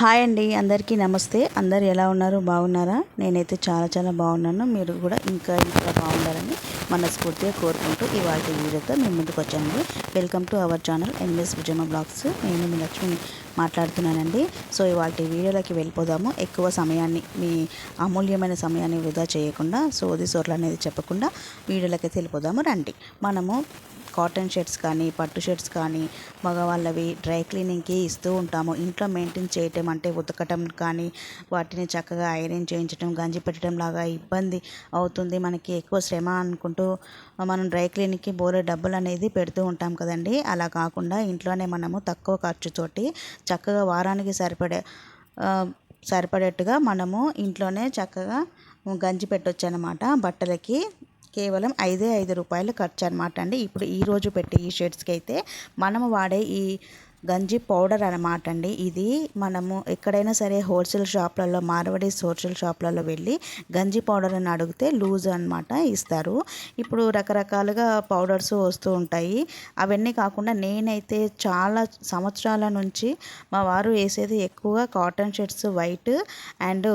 Hi అండి అందరికీ నమస్తే. అందరు ఎలా ఉన్నారు? బాగున్నారా? నేనైతే చాలా చాలా బాగున్నాను. మీరు కూడా ఇంకా ఇంకా బాగుండాలని మనస్ఫూర్తిగా కోరుకుంటూ ఇవాళ వీడియోతో మేము ముందుకు వచ్చానండి. Welcome to our channel MS విజయమ blogs నేను మీ లక్ష్మి మాట్లాడుతున్నానండి. సో ఇవాళ వీడియోలోకి వెళ్ళిపోదాము. ఎక్కువ సమయాన్ని మీ అమూల్యమైన సమయాన్ని వృధా చేయకుండా సోది సోర్లు అనేది చెప్పకుండా వీడియోలోకి వెళ్ళిపోదాము. రండి. మనము కాటన్ షర్ట్స్ కానీ పట్టు షర్ట్స్ కానీ మగవాళ్ళవి డ్రై క్లీనింగ్కి ఇస్తూ ఉంటాము. ఇంట్లో మెయింటైన్ చేయటం అంటే ఉతకటం కానీ వాటిని చక్కగా ఐరన్ చేయించడం గంజి పెట్టడం లాగా ఇబ్బంది అవుతుంది. మనకి ఎక్కువ శ్రమ అనుకుంటూ మనం డ్రై క్లీనింగ్కి బోలే డబ్బులు అనేది పెడుతూ ఉంటాం కదండి. అలా కాకుండా ఇంట్లోనే మనము తక్కువ ఖర్చుతోటి చక్కగా వారానికి సరిపడే సరిపడేట్టుగా మనము ఇంట్లోనే చక్కగా గంజి పెట్టొచ్చు అనమాట బట్టలకి. కేవలం ఐదే ఐదు రూపాయలు ఖర్చు అనమాట అండి. ఇప్పుడు ఈ రోజు పెట్టే ఈ షర్ట్స్కి అయితే మనము వాడే ఈ గంజి పౌడర్ అనమాట అండి. ఇది మనము ఎక్కడైనా సరే హోల్సేల్ షాప్లలో మార్వడి హోల్సేల్ షాప్లలో వెళ్ళి గంజి పౌడర్ అని అడిగితే లూజ్ అనమాట ఇస్తారు. ఇప్పుడు రకరకాలుగా పౌడర్స్ వస్తూ ఉంటాయి. అవన్నీ కాకుండా నేనైతే చాలా సంవత్సరాల నుంచి మా వారు వేసేది ఎక్కువగా కాటన్ షర్ట్స్ వైట్ అండ్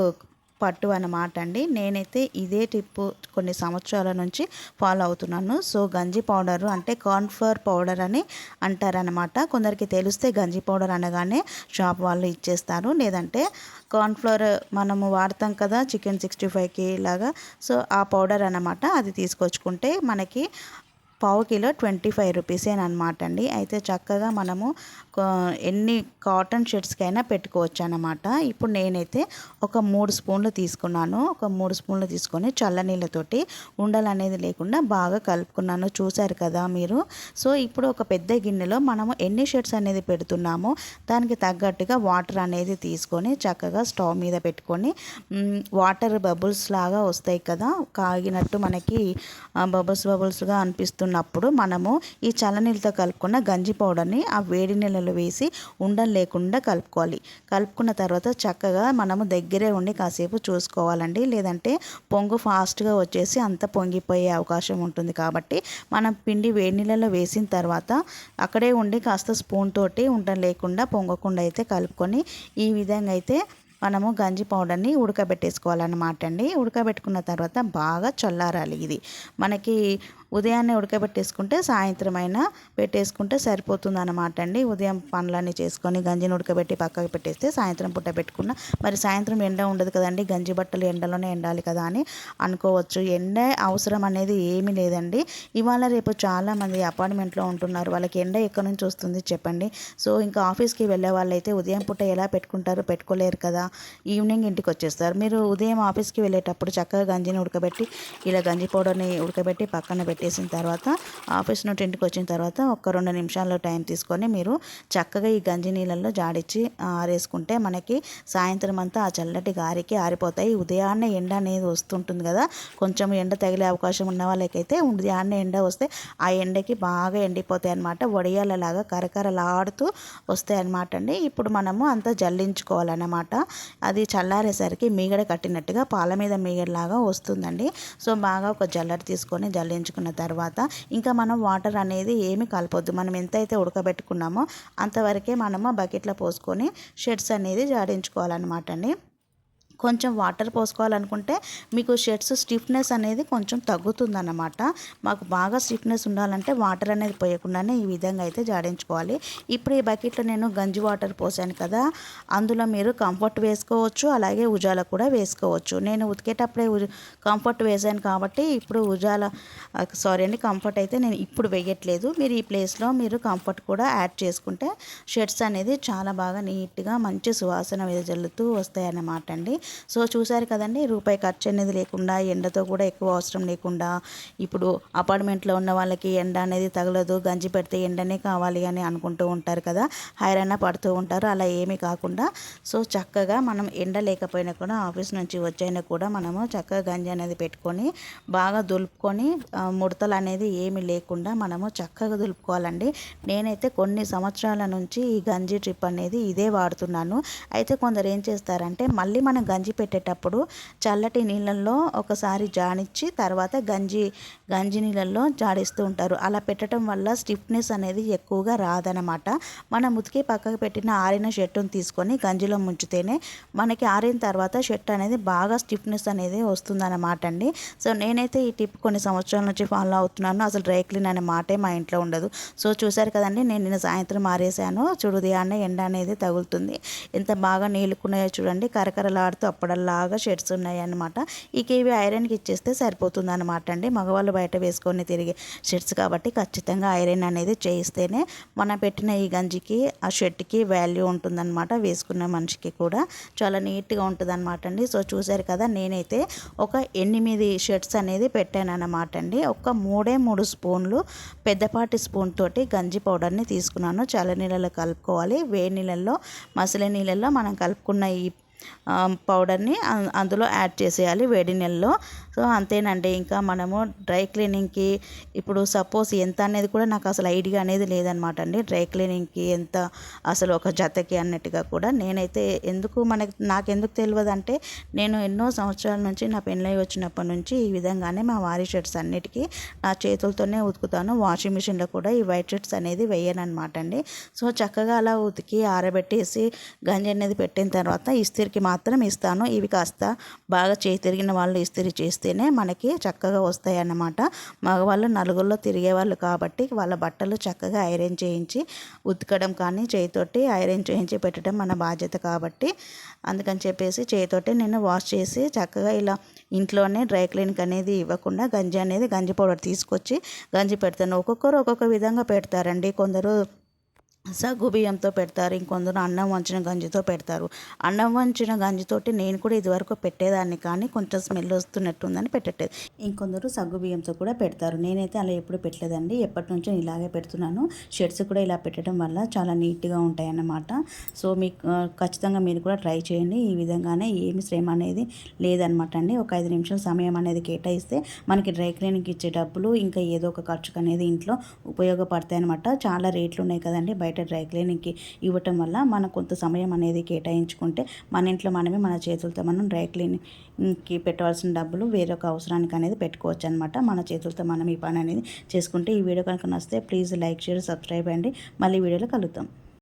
పట్టు అన్నమాట అండి. నేనైతే ఇదే టిప్పు కొన్ని సంవత్సరాల నుంచి ఫాలో అవుతున్నాను. సో గంజి పౌడరు అంటే కార్న్ఫ్లవర్ పౌడర్ అని అంటారనమాట కొందరికి తెలిస్తే గంజి పౌడర్ అనగానే షాప్ వాళ్ళు ఇచ్చేస్తారు. లేదంటే కార్న్ఫ్లవర్ మనము వాడతాం కదా చికెన్ సిక్స్టీ ఫైవ్కి ఇలాగా సో ఆ పౌడర్ అనమాట అది తీసుకొచ్చుకుంటే మనకి పావు కిలో ట్వంటీ ఫైవ్ రూపీసేనమాట అండి అయితే చక్కగా మనము ఎన్ని కాటన్ షర్ట్స్కైనా పెట్టుకోవచ్చు అనమాట ఇప్పుడు నేనైతే ఒక మూడు స్పూన్లు తీసుకున్నాను. ఒక మూడు స్పూన్లు తీసుకొని చల్లనీళ్ళతోటి ఉండలు అనేది లేకుండా బాగా కలుపుకున్నాను. చూశారు కదా మీరు. సో ఇప్పుడు ఒక పెద్ద గిన్నెలో మనము ఎన్ని షర్ట్స్ అనేది పెడుతున్నామో దానికి తగ్గట్టుగా వాటర్ అనేది తీసుకొని చక్కగా స్టవ్ మీద పెట్టుకొని వాటర్ బబుల్స్ లాగా వస్తాయి కదా. కాగినట్టు మనకి బబుల్స్ బబుల్స్గా అనిపిస్తున్నప్పుడు మనము ఈ చల్లనీళ్ళతో కలుపుకున్న గంజి పౌడర్ని ఆ వేడి నీళ్ళలో వేసి ఉండలు లేకుండా కలుపుకోవాలి. కలుపుకున్న తర్వాత చక్కగా మనము దగ్గరే ఉండి కాసేపు చూసుకోవాలండి. లేదంటే పొంగు ఫాస్ట్గా వచ్చేసి అంత పొంగిపోయే అవకాశం ఉంటుంది కాబట్టి మనం పిండి వేడి నీళ్ళలో వేసిన తర్వాత అక్కడే ఉండి కాస్త స్పూన్ తోటి ఉండలు లేకుండా పొంగకుండా అయితే కలుపుకొని ఈ విధంగా అయితే మనము గంజి పౌడర్ని ఉడకబెట్టేసుకోవాలన్నమాట అండి. ఉడకబెట్టుకున్న తర్వాత బాగా చల్లారాలి ఇది. మనకి ఉదయాన్నే ఉడకబెట్టేసుకుంటే సాయంత్రం అయినా పెట్టేసుకుంటే సరిపోతుంది అనమాట అండి. ఉదయం పనులన్నీ చేసుకొని గంజిని ఉడకబెట్టి పక్కకు పెట్టేస్తే సాయంత్రం పుట్ట పెట్టుకున్న మరి సాయంత్రం ఎండ ఉండదు కదండి గంజి బట్టలు ఎండలోనే ఎండాలి కదా అని అనుకోవచ్చు. ఎండ అవసరం అనేది ఏమీ లేదండి. ఇవాళ రేపు చాలామంది అపార్ట్మెంట్లో ఉంటున్నారు. వాళ్ళకి ఎండ ఎక్కడి నుంచి వస్తుంది చెప్పండి. సో ఇంకా ఆఫీస్కి వెళ్ళే వాళ్ళైతే ఉదయం పూట ఎలా పెట్టుకుంటారో పెట్టుకోలేరు కదా. ఈవినింగ్ ఇంటికి వచ్చేస్తారు. మీరు ఉదయం ఆఫీస్కి వెళ్ళేటప్పుడు చక్కగా గంజిని ఉడకబెట్టి ఇలా గంజి పౌడర్ని ఉడకబెట్టి పక్కన పెట్టి పెట్టేసిన తర్వాత ఆఫీస్ నుండి ఇంటికి వచ్చిన తర్వాత ఒక రెండు నిమిషాలు టైం తీసుకొని మీరు చక్కగా ఈ గంజి నీళ్ళల్లో జాడిచ్చి ఆరేసుకుంటే మనకి సాయంత్రం అంతా ఆ చల్లటి గారికి ఆరిపోతాయి. ఉదయాన్నే ఎండ అనేది వస్తుంటుంది కదా కొంచెం ఎండ తగిలే అవకాశం ఉన్న వాళ్ళకైతే ఉదయాన్నే ఎండ వస్తే ఆ ఎండకి బాగా ఎండిపోతాయి అనమాట వడియాలలాగా కరకరలాడుతూ వస్తాయి అనమాట అండి. ఇప్పుడు మనము అంతా జల్లించుకోవాలన్నమాట. అది చల్లారేసరికి మీగడ కట్టినట్టుగా పాల మీద మీగడలాగా వస్తుందండి. సో బాగా ఒక జల్లెడ తీసుకొని జల్లించుకున్న తర్వాత ఇంకా మనం వాటర్ అనేది ఏమి కలపొద్దు. మనం ఎంతైతే ఉడకబెట్టుకున్నామో అంతవరకే మనము బకెట్లో పోసుకొని షర్ట్స్ అనేది జాడించుకోవాలన్నమాట అండి. కొంచెం వాటర్ పోసుకోవాలనుకుంటే మీకు షర్ట్స్ స్టిఫ్నెస్ అనేది కొంచెం తగ్గుతుందన్నమాట. మాకు బాగా స్టిఫ్నెస్ ఉండాలంటే వాటర్ అనేది పోయకుండానే ఈ విధంగా అయితే జాడించుకోవాలి. ఇప్పుడు ఈ బకెట్లో నేను గంజి వాటర్ పోసాను కదా అందులో మీరు కంఫర్ట్ వేసుకోవచ్చు అలాగే ఉజాల కూడా వేసుకోవచ్చు. నేను ఉతికేటప్పుడే ఉజ- కంఫర్ట్ వేసాను కాబట్టి ఇప్పుడు ఉజాల సారీ అండి కంఫర్ట్ అయితే నేను ఇప్పుడు వేయట్లేదు. మీరు ఈ ప్లేస్లో మీరు కంఫర్ట్ కూడా యాడ్ చేసుకుంటే షర్ట్స్ అనేది చాలా బాగా నీట్గా మంచి సువాసన వెదజల్లుతూ వస్తాయి అన్నమాట అండి. సో చూసారు కదండి రూపాయి ఖర్చు అనేది లేకుండా ఎండతో కూడా ఎక్కువ అవసరం లేకుండా ఇప్పుడు అపార్ట్మెంట్లో ఉన్న వాళ్ళకి ఎండ అనేది తగలదు గంజి పెడితే ఎండనే కావాలి అని అనుకుంటూ ఉంటారు కదా హైరాణ పడుతూ ఉంటారు అలా ఏమీ కాకుండా. సో చక్కగా మనం ఎండ లేకపోయినా కూడా ఆఫీస్ నుంచి వచ్చైనా కూడా మనము చక్కగా గంజి అనేది పెట్టుకొని బాగా దులుపుకొని ముడతలు అనేది ఏమీ లేకుండా మనము చక్కగా దులుపుకోవాలండి. నేనైతే కొన్ని సంవత్సరాల నుంచి ఈ గంజి ట్రిప్ అనేది ఇదే వాడుతున్నాను. అయితే కొందరు ఏం చేస్తారంటే మళ్ళీ మనం గంజి పెట్టేటప్పుడు చల్లటి నీళ్ళల్లో ఒకసారి జానిచ్చి తర్వాత గంజి గంజి నీళ్ళల్లో జాడిస్తూ ఉంటారు. అలా పెట్టడం వల్ల స్టిఫ్నెస్ అనేది ఎక్కువగా రాదనమాట మనం ఉతికి పక్కకు పెట్టిన ఆరిన షర్టును తీసుకొని గంజిలో ముంచితేనే మనకి ఆరిన తర్వాత షర్ట్ అనేది బాగా స్టిఫ్నెస్ అనేది వస్తుందన్నమాట అండి. సో నేనైతే ఈ టిప్ కొన్ని సంవత్సరాల నుంచి ఫాలో అవుతున్నాను. అసలు డ్రై క్లీన్ అనే మాటే మా ఇంట్లో ఉండదు. సో చూసారు కదండి నేను నిన్న సాయంత్రం ఆరేసాను చూడు ఉదయాన్నే ఎండ అనేది తగులుతుంది. ఎంత బాగా నీళ్ళుకున్నాయో చూడండి కరకరలాడుతూ తప్పడల్లాగా షర్ట్స్ ఉన్నాయన్నమాట. ఇక ఇవి ఐరన్కి ఇచ్చేస్తే సరిపోతుంది అనమాట అండి. మగవాళ్ళు బయట వేసుకొని తిరిగే షర్ట్స్ కాబట్టి ఖచ్చితంగా ఐరన్ అనేది చేయిస్తేనే మనం పెట్టిన ఈ గంజికి ఆ షర్ట్కి వాల్యూ ఉంటుందన్నమాట వేసుకున్న మనిషికి కూడా. చాలా నీట్గా ఉంటుంది అనమాట అండి. సో చూశారు కదా నేనైతే ఒక ఎనిమిది షర్ట్స్ అనేది పెట్టాను అనమాట అండి. ఒక మూడే మూడు స్పూన్లు పెద్దపాటి స్పూన్ తోటి గంజి పౌడర్ని తీసుకున్నాను. చల్ల నీళ్ళలో కలుపుకోవాలి. వేడి నీళ్ళల్లో మసలి నీళ్ళల్లో మనం కలుపుకున్న ఈ పౌడర్ని అందులో యాడ్ చేసేయాలి వేడి నీళ్ళలో సో అంతేనండి. ఇంకా మనము డ్రై క్లీనింగ్కి ఇప్పుడు సపోజ్ ఎంత అనేది కూడా నాకు అసలు ఐడియా అనేది లేదనమాట అండి. డ్రై క్లీనింగ్కి ఎంత అసలు ఒక జతకి అన్నట్టుగా కూడా నేనైతే ఎందుకు మనకి నాకు ఎందుకు తెలియదు అంటే నేను ఎన్నో సంవత్సరాల నుంచి నా పెళ్ళై వచ్చినప్పటి నుంచి ఈ విధంగానే మా వారి షర్ట్స్ అన్నిటికీ నా చేతులతోనే ఉతుకుతాను. వాషింగ్ మిషన్లో కూడా ఈ వైట్ షర్ట్స్ అనేది వేయనమాట అండి. సో చక్కగా అలా ఉతికి ఆరబెట్టేసి గంజి అనేది పెట్టిన తర్వాత ఇస్త్రీకి మాత్రం ఇస్తాను. ఇవి కాస్త బాగా చేయి తిరిగిన వాళ్ళు ఇస్త్రీ చేస్తేనే మనకి చక్కగా వస్తాయి అన్నమాట మగవాళ్ళు నలుగురిలో తిరిగే వాళ్ళు కాబట్టి వాళ్ళ బట్టలు చక్కగా ఐరన్ చేయించి ఉతకడం కానీ చేయితోటి ఐరన్ చేయించి పెట్టడం మన బాధ్యత కాబట్టి. అందుకని చెప్పేసి చేయితోటి నేను వాష్ చేసి చక్కగా ఇలా ఇంట్లోనే డ్రై క్లీనింగ్ అనేది ఇవ్వకుండా గంజి అనేది గంజి పౌడర్ తీసుకొచ్చి గంజి పెడతాను. ఒక్కొక్కరు ఒక్కొక్క విధంగా పెడతారండి. కొందరు సగ్గు బియ్యంతో పెడతారు ఇంకొందరు అన్నం వంచిన గంజితో పెడతారు. అన్నం వంచిన గంజితోటి నేను కూడా ఇదివరకు పెట్టేదాన్ని కానీ కొంచెం స్మెల్ వస్తున్నట్టుందని పెట్టట్లేదు. ఇంకొందరు సగ్గు బియ్యంతో కూడా పెడతారు. నేనైతే అలా ఎప్పుడు పెట్టలేదండి. ఎప్పటి నుంచో ఇలాగే పెడుతున్నాను. షర్ట్స్ కూడా ఇలా పెట్టడం వల్ల చాలా నీట్గా ఉంటాయి అన్నమాట సో మీకు ఖచ్చితంగా మీరు కూడా ట్రై చేయండి. ఈ విధంగానే ఏమి శ్రమ అనేది లేదనమాట అండి. ఒక ఐదు నిమిషాల సమయం అనేది కేటాయిస్తే మనకి డ్రై క్లీనింగ్ ఇచ్చే డబ్బులు ఇంకా ఏదో ఒక ఖర్చుకు అనేది ఇంట్లో ఉపయోగపడతాయి అనమాట చాలా రేట్లు ఉన్నాయి కదండి. బయట బయట డ్రై క్లీనింగ్కి ఇవ్వటం వల్ల మనం కొంత సమయం అనేది కేటాయించుకుంటే మన ఇంట్లో మనమే మన చేతులతో మనం డ్రై క్లీనింగ్కి పెట్టవలసిన డబ్బులు వేరొక అవసరానికి అనేది పెట్టుకోవచ్చు అనమాట మన చేతులతో మనం ఈ పని అనేది చేసుకుంటే ఈ వీడియో కనుక నచ్చితే ప్లీజ్ లైక్ షేర్ సబ్స్క్రైబ్ అండి. మళ్ళీ వీడియోలో కలుద్దాం.